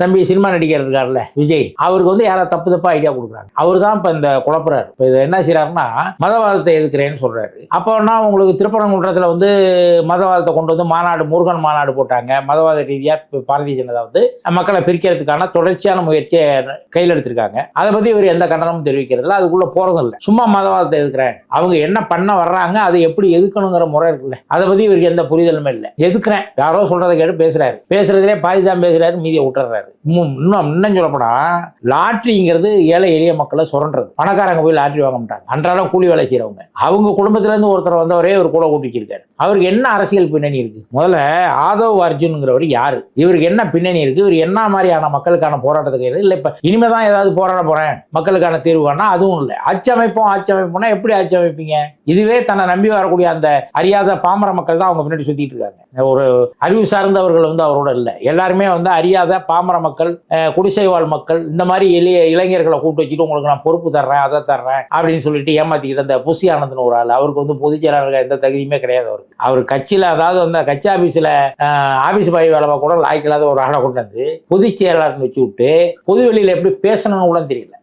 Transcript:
தம்பி சினிமா நடிகர் இருக்கார்ல விஜய் அவருக்கு வந்து யாரோ தப்பு தப்பா ஐடியா கொடுக்குறாங்க. அவர் தான் இப்போ இந்த குழப்பறாரு. இப்போ இதை என்ன செய்யறாருன்னா மதவாதத்தை எதுக்குறேன்னு சொல்றாரு. அப்போனா உங்களுக்கு திருப்பரங்குன்றத்தில் வந்து மதவாதத்தை கொண்டு வந்து மாநாடு முருகன் மாநாடு போட்டாங்க. மதவாத ரீதியாக இப்போ பாரதிய ஜனதா வந்து மக்களை பிரிக்கிறதுக்கான தொடர்ச்சியான முயற்சியை கையில் எடுத்திருக்காங்க. அதை பற்றி இவர் எந்த கண்டனமும் தெரிவிக்கிறதில்ல அதுக்குள்ள போறதும் இல்லை. சும்மா மதவாதத்தை எதுக்குறேன் அவங்க என்ன பண்ண வர்றாங்க அதை எப்படி எதுக்கணுங்கிற முறை இருக்குல்ல. அதை பற்றி இவருக்கு எந்த புரிதலுமே இல்லை. எதுக்குறேன்? யாரோ சொல்றதை கேட்டு பேசுறாரு. பேசுறதுலேயே பாதி தான் பேசுறாரு மீதியை விட்டுறாரு இன்னும் இன்னும் இன்னும் சொல்லப்போனா லாட்ரிங்கிறது ஏழை எளிய மக்களை சுரண்டுறது. பணக்காரங்க போய் லாட்ரி வாங்க மாட்டாங்க. அன்றாடம் கூலி வேலை செய்றவங்க. அவங்க குடும்பத்துல இருந்து ஒருத்தர் வந்தவரே ஒரு கூட கூட்டிக்கிருக்காரு அவருக்கு என்ன அரசியல் பின்னணி இருக்கு? முதல்ல ஆதவ் அர்ஜுன்ங்கிறவர் யாரு? இவருக்கு என்ன பின்னணி இருக்கு? இவர் என்ன மாதிரியான மக்களுக்கான போராட்டத்துக்கு இருக்கு? இல்ல இப்ப இனிமே தான் ஏதாவது போராட போறேன். மக்களுக்கான தீர்வு வேணா அதுவும் இல்லை. ஆட்சி அமைப்போம் ஆட்சி அமைப்போம்னா எப்படி ஆட்சி அமைப்பீங்க? இதுவே தன்னை நம்பி வரக்கூடிய அந்த அறியாத பாமர மக்கள் தான் அவங்க பின்னாடி சுத்திட்டு இருக்காங்க. ஒரு அறிவு சார்ந்தவர்கள் வந்து அவரோட இல்லை. எல்லாருமே வந்து அறியாத பாமர மக்கள் குடிசைவாழ் குடிசை வாழ் மக்கள் இந்த மாதிரி எளிய இளைஞர்களை கூப்பிட்டு வச்சுட்டு உங்களுக்கு நான் பொறுப்பு தர்றேன் அதை தர்றேன் அப்படின்னு சொல்லிட்டு ஏமாத்திக்கிட்டு அந்த புசி ஆனந்தன் ஒரு ஆள். அவருக்கு வந்து பொதுச் செயலாளர்கள் எந்த தகுதியுமே கிடையாது அவருக்கு. அவர் கட்சியில் அதாவது அந்த கட்சி ஆஃபீஸில் ஆஃபீஸ் பாய் வேலை கூட லாய்க்கில்லாத ஒரு ஆளை கொண்டு வந்து பொதுச் செயலாளர்னு வச்சு விட்டு பொதுவெளியில் எப்படி பேசணும்னு கூட தெரியல.